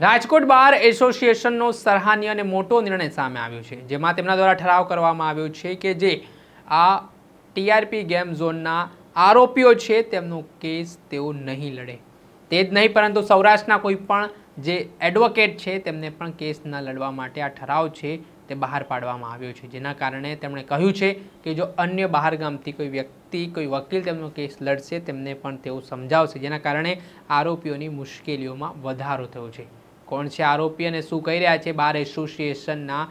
રાજકોટ બાર એસોસિએશનનો સરાહનીય અને મોટો નિર્ણય સામે આવ્યો છે, જેમાં તેમના દ્વારા ઠરાવ કરવામાં આવ્યો છે કે જે આ ટીઆરપી ગેમ ઝોનના આરોપીઓ છે, તેમનો કેસ તેઓ નહીં લડે. તે જ નહીં, પરંતુ સૌરાષ્ટ્રના કોઈ પણ જે એડવોકેટ છે, તેમને પણ કેસ ન લડવા માટે આ ઠરાવ છે, તે બહાર પાડવામાં આવ્યો છે. જેના કારણે તેમણે કહ્યું છે કે જો અન્ય બહારગામથી કોઈ વ્યક્તિ, કોઈ વકીલ તેમનો કેસ લડશે, તેમને પણ તેઓ સમજાવશે. જેના કારણે આરોપીઓની મુશ્કેલીઓમાં વધારો થયો છે. કોણ છે આરોપી અને શું કહી રહ્યા છે બાર એસોસિએશનના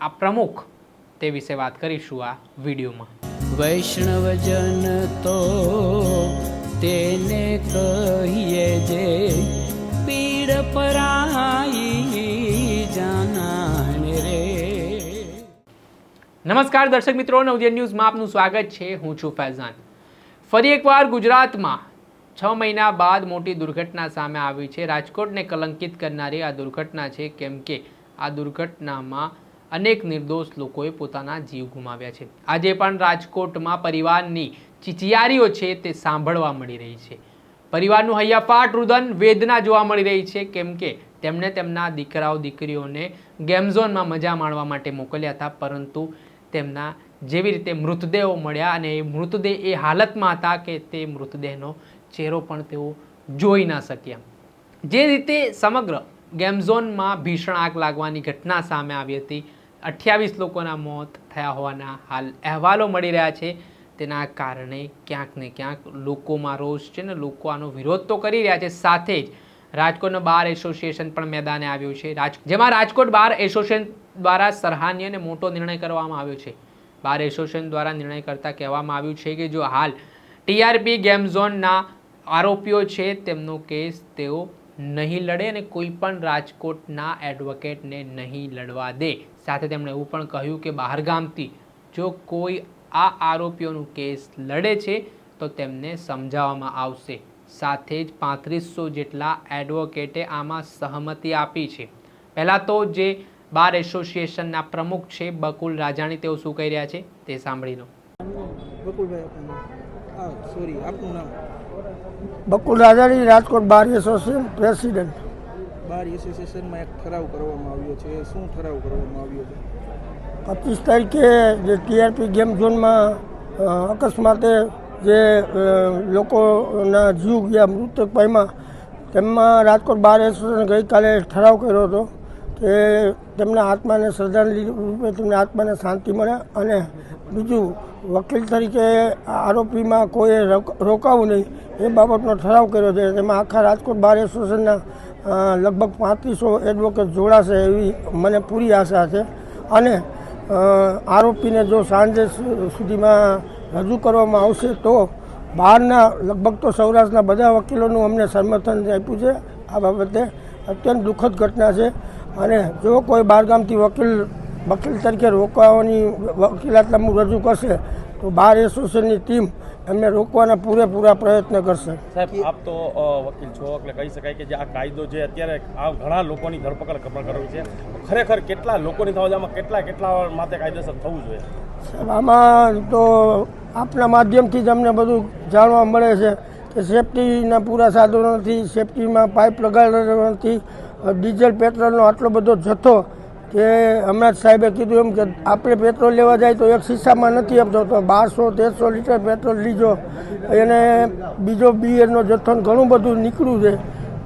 આ પ્રમુખ તે વિશે વાત કરીશું આ વિડીયોમાં. વૈષ્ણવજન તો તેને કહીએ જે પીડ પરાઈ જાનાને રે. નમસ્કાર દર્શક મિત્રો નવજન ન્યૂઝમાં આપનું સ્વાગત છે. હું છું ફૈઝાન. ફરી એકવાર ગુજરાતમાં છ મહિના બાદ મોટી દુર્ઘટના સામે આવી છે. રાજકોટને કલંકિત કરનારી આ દુર્ઘટના છે કેમ કે આ દુર્ઘટનામાં અનેક નિર્દોષ લોકોએ પોતાના જીવ ગુમાવ્યા છે. આજે પણ રાજકોટમાં પરિવારની ચિચિયારીઓ છે તે સાંભળવા મળી રહી છે. પરિવારનું હૈયાફાટ, રુદન, વેદના જોવા મળી રહી છે કેમ કે તેમણે તેમના દીકરાઓ, દીકરીઓને ગેમઝોનમાં મજા માણવા માટે મોકલ્યા હતા, પરંતુ તેમના જેવી રીતે મૃતદેહો મળ્યા અને એ મૃતદેહ એ હાલતમાં હતા કે તે મૃતદેહનો ચહેરો પણ તેઓ જોઈ ના શક્યા. જે રીતે સમગ્ર ગેમ ઝોનમાં ભીષણ આગ લાગવાની ઘટના સામે આવી હતી, અઠ્યાવીસ લોકોના મોત થયા હોવાના હાલ અહેવાલો મળી રહ્યા છે. તેના કારણે ક્યાંક ને ક્યાંક લોકોમાં રોષ છે ને લોકો આનો વિરોધ તો કરી રહ્યા છે. સાથે જ રાજકોટનો બાર એસોસિએશન પણ મેદાને આવ્યું છે. રાજ, જેમાં રાજકોટ બાર એસોસિએશન દ્વારા સરાહનીય અને મોટો નિર્ણય કરવામાં આવ્યો છે. બાર એસોસિએશન દ્વારા નિર્ણય કરતા કહેવામાં આવ્યું છે કે જો હાલ ટીઆરપી ગેમ ઝોનના આરોપીઓ છે તેમનો કેસ તેઓ નહીં લડે અને કોઈ પણ રાજકોટના એડવોકેટને નહીં લડવા દે. સાથે તેમણે એવું પણ કહ્યું કે બહારગામથી જો કોઈ આ આરોપીઓનું કેસ લડે છે, તો તેમને સમજાવવામાં આવશે. સાથે જ પાંત્રીસો જેટલા એડવોકેટે આમાં સહમતિ આપી છે. પહેલાં તો જે બાર એસોસિએશનના પ્રમુખ છે બકુલ રાજાણી, તેઓ શું કહી રહ્યા છે તે સાંભળી લો બકુલભાઈ સોરી આપનું નામ. Bakul Rajani Rajkot bar association president. Bar એસોસિએશનમાં એક ઠરાવ કરવામાં આવ્યો છે. શું ઠરાવ કરવામાં આવ્યો છે? પચીસ તારીખે જે ટીઆરપી ગેમ ઝોનમાં અકસ્માતે જે લોકોના જીવ ગયા મૃતક પામ્યા તેમાં રાજકોટ બાર એસોસિએશન ગઈકાલે ઠરાવ કર્યો હતો કે તેમના આત્માને શ્રદ્ધાંજલિ રૂપે તેમના આત્માને શાંતિ મળે અને બીજું વકીલ તરીકે આરોપીમાં કોઈએ રોકાવું નહીં. એ બાબતનો ઠરાવ કર્યો છે તેમાં આખા રાજકોટ બાર એસોસિએશનના લગભગ પાંત્રીસો એડવોકેટ જોડાશે એવી મને પૂરી આશા છે. અને આરોપીને જો સાંજે સુધીમાં રજૂ કરવામાં આવશે તો બહારના, લગભગ તો સૌરાષ્ટ્રના બધા વકીલોનું અમને સમર્થન આપ્યું છે. આ બાબતે અત્યંત દુઃખદ ઘટના છે. અને જો કોઈ બહારગામથી વકીલ વકીલ તરીકે રોકવાની વકીલાતનામું રજૂ કરશે, તો બાર એસોસિએશનની ટીમ એમને રોકવાના પૂરેપૂરા પ્રયત્ન કરશે. સાહેબ આપ તો વકીલ છો એટલે કહી શકાય કે જે આ કાયદો જે અત્યારે આ ઘણા લોકોની ધરપકડ કરવી છે. ખરેખર કેટલા લોકોની થવા આમાં કેટલા કેટલા માટે કાયદેસર થવું જોઈએ? સાહેબ, આમાં તો આપના માધ્યમથી જ અમને બધું જાણવા મળે છે કે સેફટીના પૂરા સાધનો નથી સેફટીમાં પાઇપ લગાડવાથી ડીઝલ પેટ્રોલનો આટલો બધો જથ્થો કે હમણાં જ સાહેબે કીધું એમ કે આપણે પેટ્રોલ લેવા જાય તો એક શીશામાં નથી આપતો, તો બારસો, તેરસો લીટર પેટ્રોલ લીધો એને બીજો બિયરનો જથ્થો ઘણું બધું નીકળ્યું છે.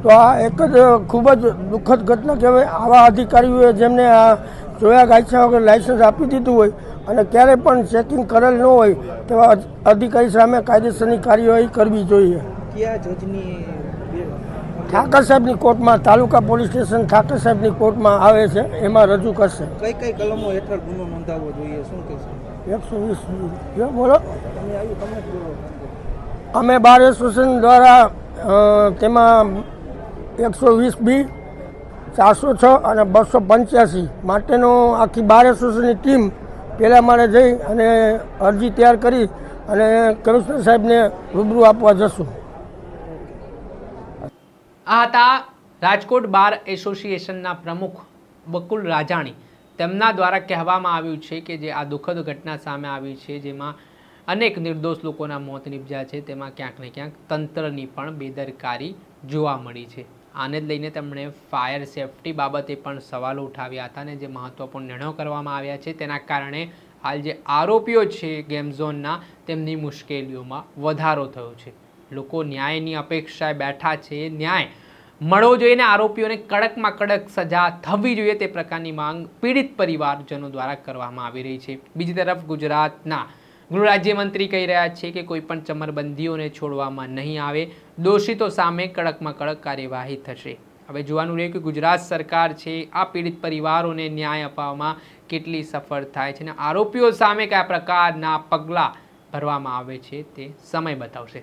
તો આ એક જ ખૂબ જ દુઃખદ ઘટના કહેવાય આવા અધિકારીઓએ જેમને આ જોયા ગાયછા વગર લાયસન્સ આપી દીધું હોય અને ક્યારેય પણ ચેકિંગ કરેલ ન હોય, તેવા અધિકારી સામે કાયદેસરની કાર્યવાહી કરવી જોઈએ. ઠાકર સાહેબની કોર્ટમાં તાલુકા પોલીસ સ્ટેશન ઠાકર સાહેબની કોર્ટમાં આવે છે એમાં રજૂ કરશે. કઈ કઈ કલમો હેઠળ ગુનો નોંધાવવો જોઈએ શું કહેશે? એકસો વીસ બોલો. અમે બાર એસોસિએશન દ્વારા તેમાં એકસો વીસ બી ચારસો છ અને બસો પંચ્યાસી માટેનો આખી બાર એસોસિએશનની ટીમ પહેલાં મારે જઈ અને અરજી તૈયાર કરી અને કમિશનર સાહેબને રૂબરૂ આપવા જશું. આ હતા રાજકોટ બાર એસોસિએશનના પ્રમુખ બકુલ રાજાણી. તેમના દ્વારા કહેવામાં આવ્યું છે કે જે આ દુઃખદ ઘટના સામે આવી છે, જેમાં અનેક નિર્દોષ લોકોના મોત નિપજ્યા છે, તેમાં ક્યાંક ને ક્યાંક તંત્રની પણ બેદરકારી જોવા મળી છે. આને લઈને તેમણે ફાયર સેફટી બાબતે પણ સવાલો ઉઠાવ્યા હતા અને જે મહત્વપૂર્ણ નિર્ણયો કરવામાં આવ્યા છે. તેના કારણે હાલ જે આરોપીઓ છે ગેમ ઝોનના, તેમની મુશ્કેલીઓમાં વધારો થયો છે. લોકો ન્યાયની અપેક્ષાએ બેઠા છે. ન્યાય. મળવો જોઈએ ને આરોપીઓને કડકમાં કડક સજા થવી જોઈએ તે પ્રકારની માંગ પીડિત પરિવારજનો દ્વારા કરવામાં આવી રહી છે. બીજી તરફ ગુજરાતના ગૃહ રાજ્યમંત્રી કહી રહ્યા છે કે કોઈ પણ ચમરબંધીઓને છોડવામાં નહીં આવે. દોષિતો સામે કડકમાં કડક કાર્યવાહી થશે. હવે જોવાનું રહ્યું કે ગુજરાત સરકાર છે, આ પીડિત પરિવારોને ન્યાય અપાવવામાં કેટલી સફળ થાય છે અને આરોપીઓ સામે કયા પ્રકારના પગલાં ભરવામાં આવે છે તે સમય બતાવશે.